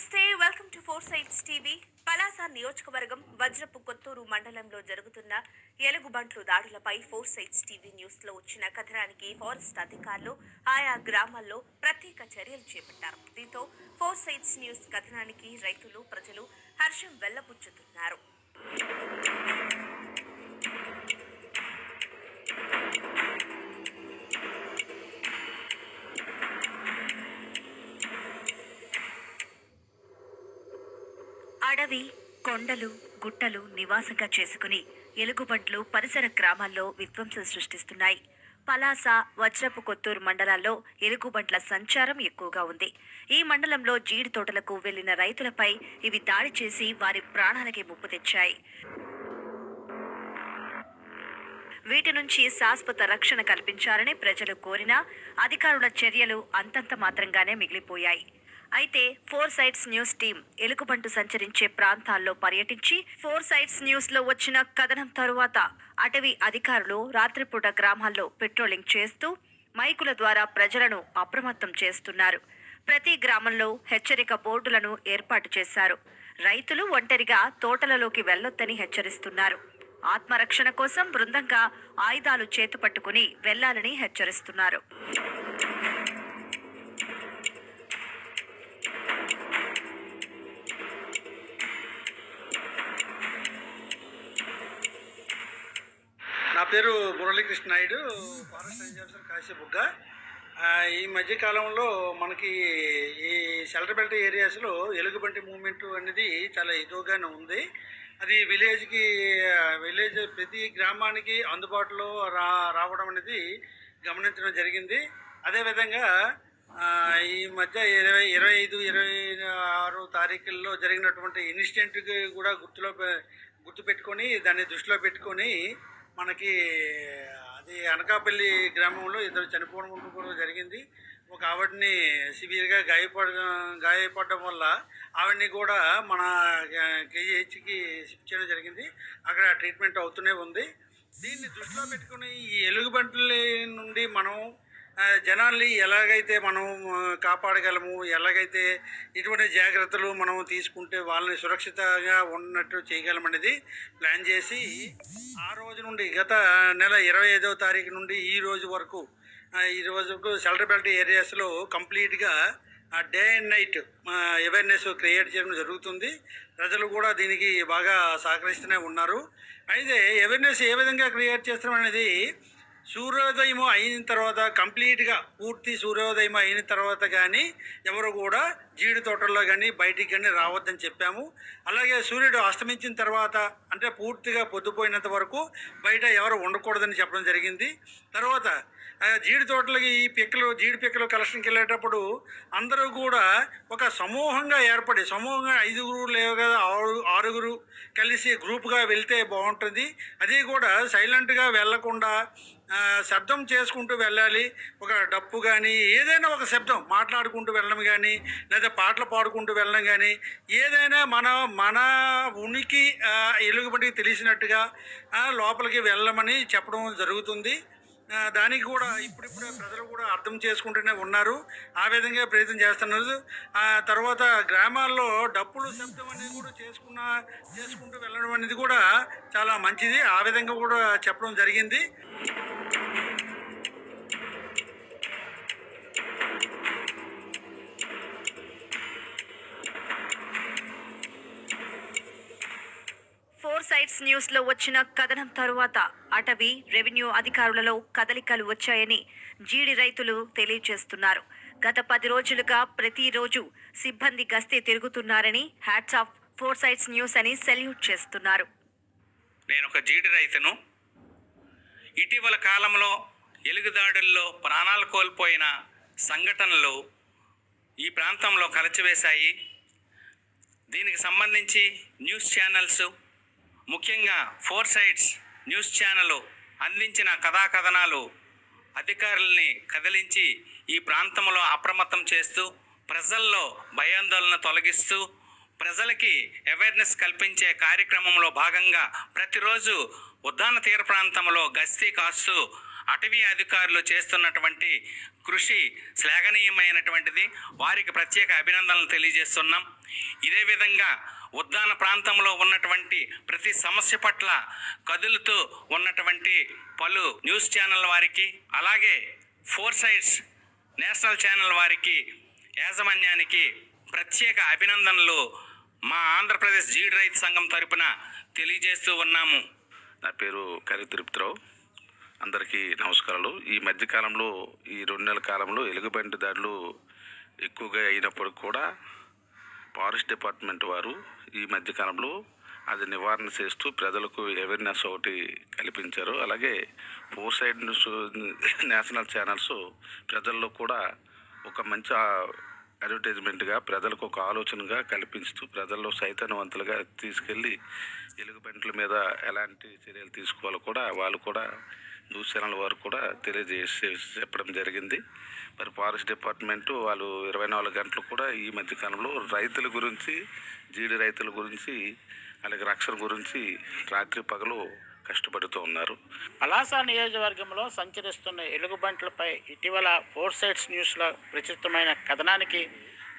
నమస్తే welcome to four sides TV. Palasa నియోజకవర్గం వజ్రపు కొత్తూరు మండలంలో జరుగుతున్న ఎలుగుబంట్లు దాడులపై ఫోర్ సైట్స్ టీవీ న్యూస్లో వచ్చిన కథనానికి ఫారెస్ట్ అధికారులు ఆయా గ్రామాల్లో ప్రత్యేక చర్యలు చేపట్టారు. దీంతో ఫోర్ సైట్స్ న్యూస్ కథనానికి రైతులు ప్రజలు హర్షం వెల్లబుచ్చుతున్నారు కొండలు గుట్టలు నివాసంగా చేసుకుని ఎలుగుబంట్లు పరిసర గ్రామాల్లో విధ్వంసం సృష్టిస్తున్నాయి. పలాస వజ్రపు కొత్తూరు మండలాల్లో ఎలుగుబంట్ల సంచారం ఎక్కువగా ఉంది. ఈ మండలంలో జీడి తోటలకు వెళ్ళిన రైతులపై ఇవి దాడి చేసి వారి ప్రాణాలకి ముప్పు తెచ్చాయి. వీటి నుంచి శాశ్వత రక్షణ కల్పించాలని ప్రజలు కోరినా అధికారుల చర్యలు అంతంత మాత్రంగానే మిగిలిపోయాయి. అయితే ఫోర్ సైట్స్ న్యూస్ టీం ఎలుగుబంటు సంచరించే ప్రాంతాల్లో పర్యటించి ఫోర్ సైట్స్ న్యూస్లో వచ్చిన కథనం తరువాత అటవీ అధికారులు రాత్రిపూట గ్రామాల్లో పెట్రోలింగ్ చేస్తూ మైకుల ద్వారా ప్రజలను అప్రమత్తం చేస్తున్నారు. ప్రతి గ్రామంలో హెచ్చరిక బోర్డులను ఏర్పాటు చేశారు. రైతులు ఒంటరిగా తోటలలోకి వెళ్ళొద్దని హెచ్చరిస్తున్నారు. ఆత్మరక్షణ కోసం బృందంగా ఆయుధాలు చేతుపట్టుకుని వెళ్ళాలని హెచ్చరిస్తున్నారు. పేరు మురళీకృష్ణ నాయుడు ఫారెస్ట్ రేంజర్ కాశీబుగ్గ. ఈ మధ్య కాలంలో మనకి ఈ షెల్టర్ బెల్ట్ ఏరియాస్లో ఎలుగుబంటి మూమెంట్ అనేది చాలా ఎక్కువగానే ఉంది. అది విలేజ్కి విలేజ్ ప్రతి గ్రామానికి అందుబాటులో రా రావడం అనేది గమనించడం జరిగింది. అదేవిధంగా ఈ మధ్య ఇరవై ఇరవై ఐదు ఇరవై ఆరు తారీఖుల్లో జరిగినటువంటి ఇన్సిడెంట్కి కూడా గుర్తులో గుర్తుపెట్టుకొని దాన్ని దృష్టిలో పెట్టుకొని మనకి అది అనకాపల్లి గ్రామంలో ఇద్దరు చనిపోవడం కూడా జరిగింది. ఒక ఆవిడని సివియర్గా గాయపడ గాయపడడం వల్ల ఆవిడని కూడా మన కేజీహెచ్కి షిఫ్ట్ చేయడం జరిగింది. అక్కడ ట్రీట్మెంట్ అవుతూనే ఉంది. దీన్ని దృష్టిలో పెట్టుకుని ఈ ఎలుగుబంట్ల నుండి మనం జనాల్ని ఎలాగైతే మనం కాపాడగలము ఎలాగైతే ఇటువంటి జాగ్రత్తలు మనం తీసుకుంటే వాళ్ళని సురక్షితంగా ఉన్నట్టు చేయగలమనేది ప్లాన్ చేసి ఆ రోజు నుండి గత నెల ఇరవై ఐదవ తారీఖు నుండి ఈ రోజు వరకు ఈ రోజు వరకు బెల్ట్ ఏరియాస్లో కంప్లీట్గా day and night awareness create చేయడం జరుగుతుంది. ప్రజలు కూడా దీనికి బాగా సహకరిస్తూనే ఉన్నారు. అయితే అవేర్నెస్ ఏ విధంగా క్రియేట్ చేస్తాం అనేది సూర్యోదయం అయిన తర్వాత కంప్లీట్గా పూర్తి సూర్యోదయం అయిన తర్వాత కానీ ఎవరు కూడా జీడి తోటల్లో కానీ బయటికి కానీ రావద్దని చెప్పాము. అలాగే సూర్యుడు అస్తమించిన తర్వాత అంటే పూర్తిగా పొద్దుపోయినంత వరకు బయట ఎవరు ఉండకూడదని చెప్పడం జరిగింది. తర్వాత జీడి తోటలకి ఈ పిక్కలు జీడి పిక్కలు కలెక్షన్కి వెళ్ళేటప్పుడు అందరూ కూడా ఒక సమూహంగా ఏర్పడి సమూహంగా ఐదుగురు లేవు కదా ఆరు ఆరుగురు కలిసి గ్రూప్గా వెళ్తే బాగుంటుంది. అది కూడా సైలెంట్గా వెళ్ళకుండా శబ్దం చేసుకుంటూ వెళ్ళాలి. ఒక డప్పు కానీ ఏదైనా ఒక శబ్దం మాట్లాడుకుంటూ వెళ్ళడం కానీ లేదా పాటలు పాడుకుంటూ వెళ్ళడం కానీ ఏదైనా మన మన ఉనికి ఎలుగుబడికి తెలిసినట్టుగా లోపలికి వెళ్ళమని చెప్పడం జరుగుతుంది. దానికి కూడా ఇప్పుడిప్పుడే ప్రజలు కూడా అర్థం చేసుకుంటూనే ఉన్నారు. ఆ విధంగా ప్రయత్నం చేస్తున్నారు. ఆ తర్వాత గ్రామాల్లో డప్పులు శబ్దం అనేది కూడా చేసుకున్న చేసుకుంటూ వెళ్ళడం అనేది కూడా చాలా మంచిది. ఆ విధంగా కూడా చెప్పడం జరిగింది. ఫోర్ న్యూస్లో వచ్చిన కథనం తరువాత అటవీ రెవెన్యూ అధికారులలో కదలికలు వచ్చాయని జీడి రైతులు తెలియజేస్తున్నారు. గత పది రోజులుగా ప్రతిరోజు సిబ్బంది గస్తీ తిరుగుతున్నారని hats off four sides news అని సెల్యూట్ చేస్తున్నారు. నేను ఒక జీడి రైతును. ఇటీవల కాలంలో ఎలుగుదాడుల్లో ప్రాణాలు కోల్పోయిన సంఘటనలు ఈ ప్రాంతంలో కలచివేశాయి. దీనికి సంబంధించి న్యూస్ ఛానల్స్ ముఖ్యంగా ఫోర్ సైడ్స్ న్యూస్ ఛానల్ అందించిన కథాకథనాలు అధికారుల్ని కదిలించి ఈ ప్రాంతంలో అప్రమత్తం చేస్తూ ప్రజల్లో భయాందోళన తొలగిస్తూ ప్రజలకి అవేర్నెస్ కల్పించే కార్యక్రమంలో భాగంగా ప్రతిరోజు ఉద్దాన తీర ప్రాంతంలో గస్తీ కాస్తూ అటవీ అధికారులు చేస్తున్నటువంటి కృషి శ్లాఘనీయమైనటువంటిది. వారికి ప్రత్యేక అభినందనలు తెలియజేస్తున్నాం. ఇదే విధంగా ఉద్దాన ప్రాంతంలో ఉన్నటువంటి ప్రతి సమస్య పట్ల కదులుతూ ఉన్నటువంటి పలు న్యూస్ ఛానల్ వారికి అలాగే ఫోర్ సైడ్స్ నేషనల్ ఛానల్ వారికి యాజమాన్యానికి ప్రత్యేక అభినందనలు మా ఆంధ్రప్రదేశ్ జీడి రైతు సంఘం తరపున తెలియజేస్తూ ఉన్నాము. నా పేరు కరి తిరుపతిరావు. అందరికీ నమస్కారాలు. ఈ మధ్యకాలంలో ఈ రెండు నెలల కాలంలో ఎలుగుబంటి దాడులు ఎక్కువగా అయినప్పుడు కూడా ఫారెస్ట్ డిపార్ట్మెంట్ వారు ఈ మధ్యకాలంలో అది నివారణ చేస్తూ ప్రజలకు అవేర్నెస్ ఒకటి కల్పించారు. అలాగే four side news national channels ప్రజల్లో కూడా ఒక మంచి అడ్వర్టైజ్మెంట్గా ప్రజలకు ఒక ఆలోచనగా కల్పిస్తూ ప్రజల్లో చైతన్యవంతులుగా తీసుకెళ్ళి ఎలుగుబంట్ల మీద ఎలాంటి చర్యలు తీసుకోవాలో కూడా వాళ్ళు కూడా న్యూస్ ఛానల్ వారు కూడా తెలియజేసి చెప్పడం జరిగింది. మరి ఫారెస్ట్ డిపార్ట్మెంటు వాళ్ళు ఇరవై నాలుగు గంటలు కూడా ఈ మధ్యకాలంలో రైతుల గురించి జీడి రైతుల గురించి అలాగే రక్షణ గురించి రాత్రి పగలు కష్టపడుతూ ఉన్నారు. అలాసా నియోజకవర్గంలో సంచరిస్తున్న ఎలుగుబంట్లపై ఇటీవల ఫోర్ సైడ్స్ న్యూస్లో ప్రచురితమైన కథనానికి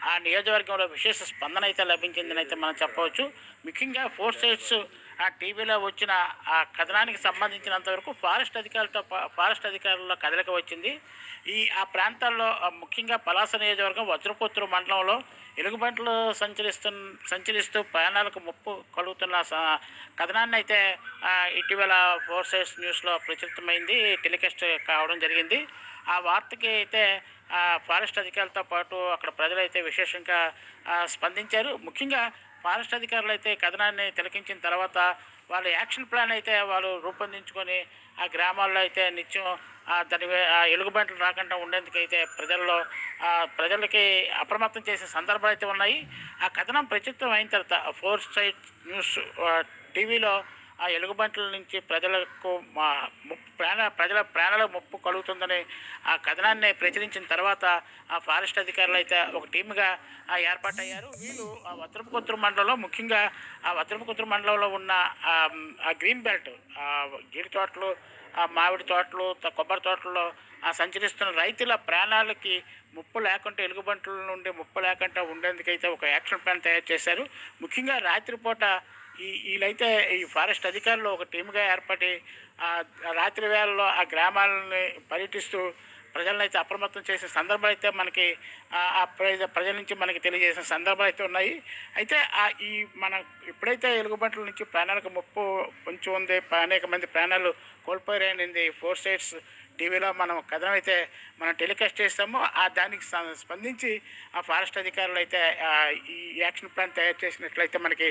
ఆ నియోజకవర్గంలో విశేష స్పందన అయితే లభించిందని అయితే మనం చెప్పవచ్చు. ముఖ్యంగా ఫోర్ సైడ్స్ ఆ టీవీలో వచ్చిన ఆ కథనానికి సంబంధించినంత వరకు ఫారెస్ట్ అధికారులతో పా- ఫారెస్ట్ అధికారుల కదలిక వచ్చింది. ఈ ఆ ప్రాంతాల్లో ముఖ్యంగా పలాస నియోజకవర్గం వజ్రపుత్రు మండలంలో ఎలుగుబంట్లు సంచరిస్తు సంచరిస్తూ ప్రయాణాలకు ముప్పు కలుగుతున్న స- కథనాన్ని అయితే ఇటీవల ఫోర్సెస్ న్యూస్లో ప్రచురితమైంది టెలికాస్ట్ కావడం జరిగింది. ఆ వార్తకి అయితే ఫారెస్ట్ అధికారులతో పాటు అక్కడ ప్రజలైతే విశేషంగా స్పందించారు. ముఖ్యంగా ఫారెస్ట్ అధికారులు అయితే కథనాన్ని తిలకించిన తర్వాత వాళ్ళు యాక్షన్ ప్లాన్ అయితే వాళ్ళు రూపొందించుకొని ఆ గ్రామాల్లో అయితే నిత్యం ఆ దాని ఆ ఎలుగుబంట్లు రాకుండా ఉండేందుకైతే ప్రజల్లో ప్రజలకి అప్రమత్తం చేసే సందర్భాలు అయితే ఉన్నాయి. ఆ కథనం ప్రచిత్వం అయిన తర్వాత ఫోర్ సైట్ న్యూస్ టీవీలో ఆ ఎలుగుబంట్ల నుంచి ప్రజలకు మా ప్రాణ ప్రజల ప్రాణాల ముప్పు కలుగుతుందని ఆ కథనాన్ని ప్రచురించిన తర్వాత ఆ ఫారెస్ట్ అధికారులు అయితే ఒక టీమ్గా ఆ ఏర్పాటయ్యారు. వీళ్ళు ఆ వత్రపుకొత్తురు మండలంలో ముఖ్యంగా ఆ వత్రపుకొత్తురు మండలంలో ఉన్న ఆ, గ్రీన్ బెల్ట్ ఆ జీడి తోటలు ఆ మామిడి తోటలు కొబ్బరి తోటల్లో ఆ సంచరిస్తున్న రైతుల ప్రాణాలకి ముప్పు లేకుండా ఎలుగుబంట్ల నుండి ముప్పు లేకుండా ఉండేందుకైతే ఒక యాక్షన్ ప్లాన్ తయారు చేశారు. ముఖ్యంగా రాత్రిపూట ఈ వీళ్ళైతే ఈ ఫారెస్ట్ అధికారులు ఒక టీమ్గా ఏర్పడి రాత్రి వేళల్లో ఆ గ్రామాలని పర్యటిస్తూ ప్రజలను అయితే అప్రమత్తం చేసే సందర్భాలు అయితే మనకి ఆ ప్రజ ప్రజల నుంచి మనకి తెలియజేసిన సందర్భాలు అయితే ఉన్నాయి. అయితే ఆ ఈ మన ఎప్పుడైతే ఎలుగుబంట్ల నుంచి ప్రాణాలకు ముప్పు ఉంచి ఉంది. అనేక మంది ప్రాణాలు కోల్పోయారనింది ఫోర్ స్టేట్స్ టీవీలో మనం కథనం అయితే మనం టెలికాస్ట్ చేస్తామో ఆ దానికి స్పందించి ఆ ఫారెస్ట్ అధికారులు అయితే ఈ యాక్షన్ ప్లాన్ తయారు చేసినట్లయితే మనకి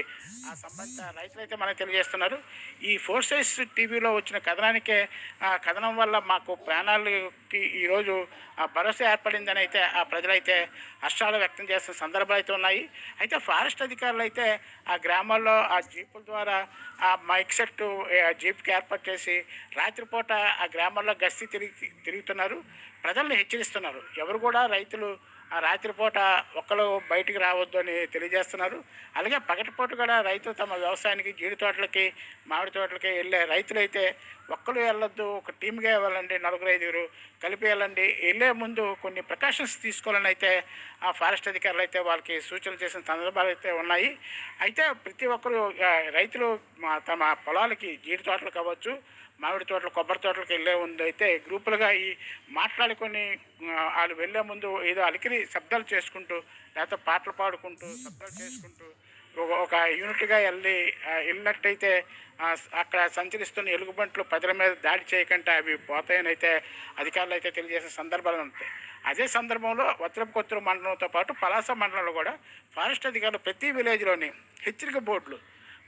ఆ సంబంధిత రైతులు అయితే మనకు తెలియజేస్తున్నారు. ఈ ఫోర్ సైజ్ టీవీలో వచ్చిన కథనానికే ఆ కథనం వల్ల మాకు ప్రాణాలకి ఈరోజు ఆ భరోసా ఏర్పడిందని అయితే ఆ ప్రజలైతే హర్షాలు వ్యక్తం చేస్తున్న సందర్భాలు అయితే ఉన్నాయి. అయితే ఫారెస్ట్ అధికారులు అయితే ఆ గ్రామాల్లో ఆ జీపుల ద్వారా ఆ మైక్ సెట్ ఆ జీప్కి ఏర్పాటు చేసి రాత్రిపూట ఆ గ్రామాల్లో గస్తీ తిరిగి తిరుగుతున్నారు. ప్రజల్ని హెచ్చరిస్తున్నారు. ఎవరు కూడా రైతులు రాత్రిపూట ఒక్కరు బయటికి రావద్దు అని తెలియజేస్తున్నారు. అలాగే పగటిపూట కూడా రైతులు తమ వ్యవసాయానికి జీడి తోటలకి మామిడి తోటలకి వెళ్ళే రైతులైతే ఒక్కరు వెళ్ళొద్దు ఒక టీమ్గా వెళ్ళండి నలుగురు ఐదుగురు కలిపి వెళ్ళండి. వెళ్ళే ముందు కొన్ని ప్రికాషన్స్ తీసుకోవాలని అయితే ఆ ఫారెస్ట్ అధికారులు అయితే వాళ్ళకి సూచనలు చేసిన సందర్భాలు అయితే ఉన్నాయి. అయితే ప్రతి ఒక్కరు రైతులు తమ పొలాలకి జీడి తోటలు కావచ్చు మామిడి తోటలు కొబ్బరి తోటలకు వెళ్ళే ముందు అయితే గ్రూపులుగా ఈ మాట్లాడుకొని వాళ్ళు వెళ్ళే ముందు ఏదో అలికిరి శబ్దాలు చేసుకుంటూ లేకపోతే పాటలు పాడుకుంటూ శబ్దాలు చేసుకుంటూ ఒక- యూనిట్గా వెళ్ళి వెళ్ళినట్టయితే అక్కడ సంచరిస్తున్న ఎలుగుబంట్లు ప్రజల మీద దాడి చేయకుండా అవి పోతాయని అయితే అధికారులు అయితే తెలియజేసిన సందర్భాలు ఉంటాయి. అదే సందర్భంలో వత్రపుకొత్తూరు మండలంతో పాటు పలాస మండలంలో కూడా ఫారెస్ట్ అధికారులు ప్రతి విలేజ్లోని హెచ్చరిక బోర్డులు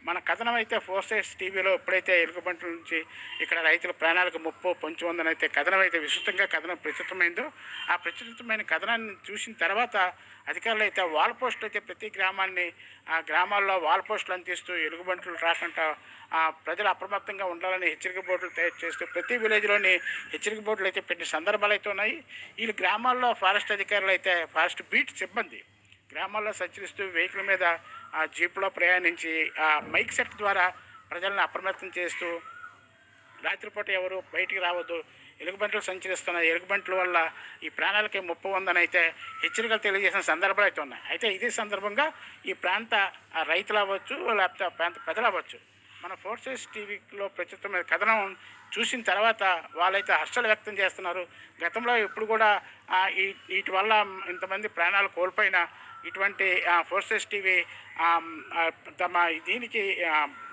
మన కథనం అయితే ఫోర్ సైడ్స్ టీవీలో ఎప్పుడైతే ఎలుగుబంట్ల నుంచి ఇక్కడ రైతుల ప్రాణాలకు ముప్పు పొంచి ఉందని అయితే కథనం అయితే విస్తృతంగా కథనం ప్రచురితమైందో ఆ ప్రచురితమైన కథనాన్ని చూసిన తర్వాత అధికారులు అయితే వాల్ పోస్టులు అయితే ప్రతి గ్రామాన్ని ఆ గ్రామాల్లో వాల్ పోస్టులు అందిస్తూ ఎలుగుబంట్లు రాకుండా ఆ ప్రజలు అప్రమత్తంగా ఉండాలని హెచ్చరిక బోర్డులు తయారు చేస్తూ ప్రతి విలేజ్లోని హెచ్చరిక బోర్డులు అయితే పెట్టిన సందర్భాలు అయితే ఉన్నాయి. వీళ్ళు గ్రామాల్లో ఫారెస్ట్ అధికారులు అయితే ఫారెస్ట్ బీట్ సిబ్బంది. గ్రామాల్లో సంచరిస్తూ వెహికల్ మీద ఆ జీప్లో ప్రయాణించి ఆ మైక్ సెట్ ద్వారా ప్రజలను అప్రమత్తం చేస్తూ రాత్రిపూట ఎవరు బయటికి రావద్దు ఎలుగుబంట్లు సంచరిస్తున్న ఎలుగుబంట్ల వల్ల ఈ ప్రాణాలకి ముప్పు ఉందని అయితే హెచ్చరికలు తెలియజేసిన సందర్భాలు అయితే ఉన్నాయి. అయితే ఇదే సందర్భంగా ఈ ప్రాంత రైతులు అవ్వచ్చు లేకపోతే ప్రాంత ప్రజలు అవ్వచ్చు. మన ఫోర్సెస్ టీవీలో ప్రచురితమైన కథనం చూసిన తర్వాత వాళ్ళైతే హర్షాలు వ్యక్తం చేస్తున్నారు. గతంలో ఎప్పుడు కూడా ఈ వీటి వల్ల ఇంతమంది ప్రాణాలు కోల్పోయిన ఇటువంటి ఫోర్సెస్ టీవీ తమ దీనికి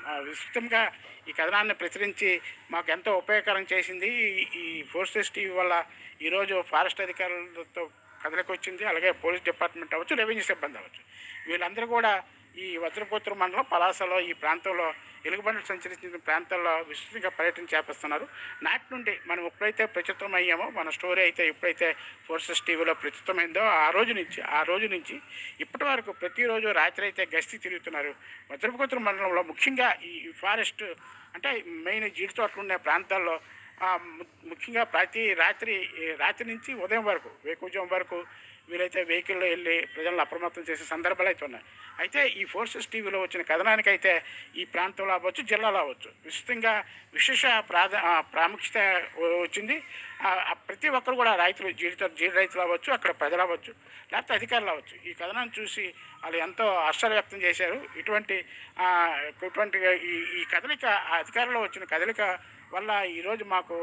విస్తృతంగా ఈ కథనాన్ని ప్రచురించి మాకు ఎంతో ఉపయోగకరం చేసింది. ఈ- ఈ ఫోర్సెస్ టీవీ వల్ల ఈరోజు ఫారెస్ట్ అధికారులతో కథలకు వచ్చింది. అలాగే పోలీస్ డిపార్ట్మెంట్ అవ్వచ్చు రెవెన్యూ సిబ్బంది అవ్వచ్చు. వీళ్ళందరూ కూడా ఈ వజ్రపుత్ర మండలం పలాసలో ఈ ప్రాంతంలో ఎలుగుబండ్లు సంచరించిన ప్రాంతాల్లో విస్తృతంగా పర్యటన చేపిస్తున్నారు. నాటి నుండి మనం ఎప్పుడైతే ప్రచురితం అయ్యామో మన స్టోరీ అయితే ఎప్పుడైతే ఫోర్సెస్ టీవీలో ప్రచురితమైందో ఆ రోజు నుంచి ఆ రోజు నుంచి ఇప్పటి వరకు ప్రతిరోజు రాత్రి అయితే గస్తీ తిరుగుతున్నారు. వజ్రపుత్ర మండలంలో ముఖ్యంగా ఈ ఫారెస్ట్ అంటే మెయిన్ జీడి తోటలు ఉండే ప్రాంతాల్లో ము- ముఖ్యంగా ప్రతి రాత్రి రాత్రి నుంచి ఉదయం వరకు వేకుజం వరకు వీలైతే వెహికల్లో వెళ్ళి ప్రజలను అప్రమత్తం చేసే సందర్భాలు అయితే ఉన్నాయి. అయితే ఈ ఫోర్సెస్ టీవీలో వచ్చిన కథనానికి అయితే ఈ ప్రాంతంలో అవ్వచ్చు జిల్లాలో అవ్వచ్చు. విస్తృతంగా విశేష ప్రాధా ప్రాముఖ్యత వచ్చింది. ప్రతి ఒక్కరు కూడా రైతులు జీడితో జీడి రైతులు అవ్వచ్చు అక్కడ ప్రజలు అవ్వచ్చు లేకపోతే అధికారులు అవ్వచ్చు. ఈ కథనాన్ని చూసి వాళ్ళు ఎంతో హర్షాలు వ్యక్తం చేశారు. ఇటువంటి ఇటువంటి ఈ ఈ కదలిక అధికారంలో వచ్చిన కదలిక వల్ల ఈరోజు మాకు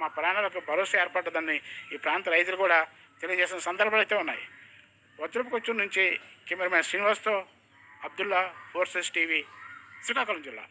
మా ప్రాణాలకు భరోసా ఏర్పడ్డదని ఈ ప్రాంత రైతులు కూడా తెలియజేసిన సందర్భాలు అయితే ఉన్నాయి. వజ్రపుకొచ్చు నుంచి cameraman శ్రీనివాస్తో Abdullah four sides TV Srikakulam జిల్లా.